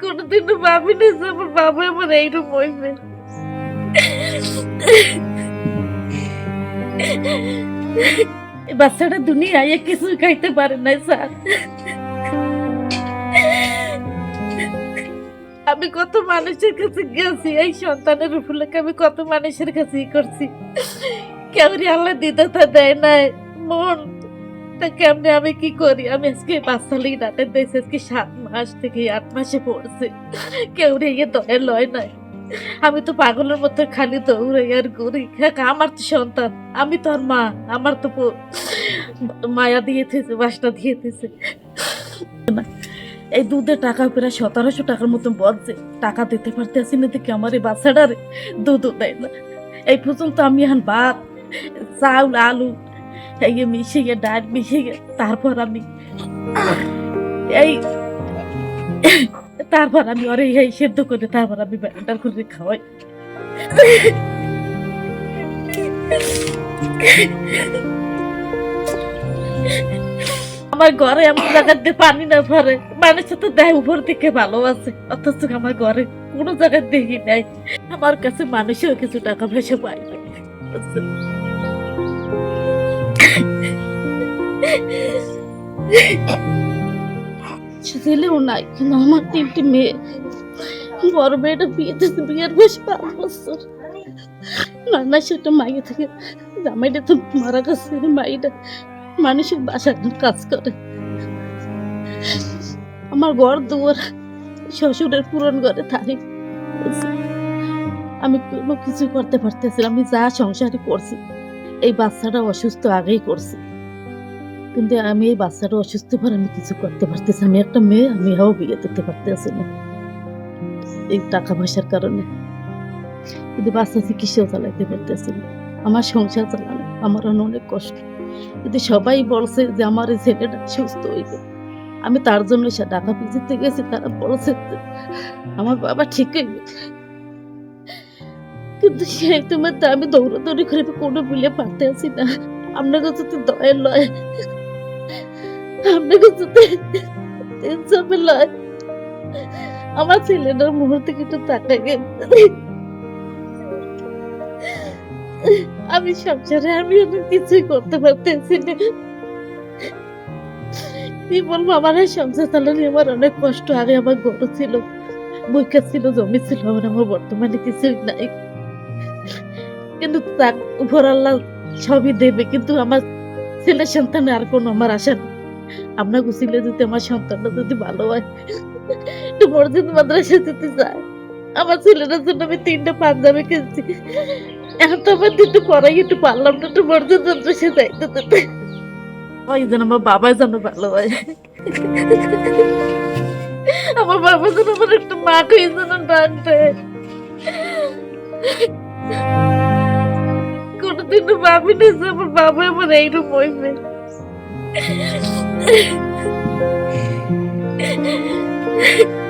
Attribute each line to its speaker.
Speaker 1: কোনোদিনও ভাবিনি যে আমার বাবা আমার এইরকম হইবে। বাচ্চাটা দুনিয়ায় কিছু খাইতে পারে না স্যার। আমি কত মানুষের কাছে গেছি, এই সন্তানের উপলক্ষে আমি কত মানুষের কাছে করছি। কেমনি আল্লাহ দিদাতা দেয় নাই, মন তা কেমনে আমি কি করি? আমি আজকে পাঁচ সালেই ডাক্তার দিয়েছি আজকে সাত মাস থেকে আট মাসে পড়ছে। কেউ রে ইয়ে লয় নাই। আমি তো পাগলের মতো খালি দৌড়ে আর ঘুরি। আমার তো সন্তান, আমি তো আর মা, আমার তো মায়া দিয়েছে বাসটা দিয়েছে এই দুধের টাকা প্রায় সতেরোশো টাকার মতন বলছে। টাকা দিতে পারতেছি না, দেখি আমার এই বাচ্চাটার দুধও দেয় না। এই পর্যন্ত আমি এখন ভাত, চাউল, আলু এই মিশিয়ে ডাল মিশিয়ে তারপর আমি এই তারপর আমি ওরে এই সেদ্ধ করে তারপর আমি ব্যাটার করে খাওয়াই। আমার ঘরে এমন জায়গাতে পানি না ভরে। মানুষের তো দেয় উপর থেকে ভালো আছে, অথচ আমার ঘরে কোনো জায়গায় দেখি নাই। আমার কাছে মানুষেও কিছু টাকা পয়সা পাই না ছেলেও নাই, কিন্তু আমার তিনটি মেয়ে। বড় মেয়েটা বিয়ে দিতে বিয়ের পাঁচ বছর। নানা সেটা মাইয়ে থেকে, জামাইটা তো মারা গেছে মাইটা বাসায় কাজ করে। আমার ঘর দুয়ার, শ্বশুরের পূরণ করে থাকি আমি কোনো কিছু করতে পারতেছি না। আমি যা সংসারই করছি, এই বাচ্চাটা অসুস্থ আগেই করছি। কিন্তু আমি এই বাচ্চাটা অসুস্থ পর আমি কিছু করতে পারতেছি আমি একটা মেয়ে, আমি এও বিয়ে দিতে পারতেছি না। এই টাকা পয়সার কারণে। কিন্তু বাচ্চা চিকিৎসাও চালাইতে পারতেছি না। আমার সংসার চালানো, আমার অনেক কষ্ট। কিন্তু সবাই বলছে যে আমার এই ছেলেটা সুস্থ হইবে। আমি তার জন্য সে টাকা পিছিতে গেছি, তারা বলছে আমার বাবা ঠিক হইবে। কিন্তু সেই তোমার আমি দৌড়াদৌড়ি করে কোনো বিলে পারতে আছি না। আপনার কাছে তো দয়ের লয়। কাছে তো ইনসাফের আমার ছেলেটার মুহূর্তে কিন্তু তাকাই আমি সংসারে আমি অনেক কিছুই করতে পারতেছি না। কি বলব, আমার এই সংসার চালানো আমার অনেক কষ্ট। আগে আমার গরু ছিল বইকা ছিল, জমি ছিল আমার আমার বর্তমানে কিছুই নাই। কিন্তু তার উপর আল্লাহ সবই দেবে, কিন্তু আমার ছেলে সন্তানে আর কোনো আমার আশা নেই আপনার গুছিলে যদি আমার সন্তানটা যদি ভালো হয় একটু মসজিদ মাদ্রাসা যেতে চায়। আমার ছেলেটার জন্য আমি তিনটা পাঞ্জাবি কিনছি। এখন তো আমার দিতে পড়াই একটু পারলাম না একটু মসজিদ মাদ্রাসা যাইতে দিতে ওই যেন আমার বাবা যেন ভালো হয়। আমার বাবা যেন আমার একটা মা কই যেন ডাকতে কোনোদিনও ভাবিনি যে আমার বাবা আমার এইরকম হইবে। Thank you.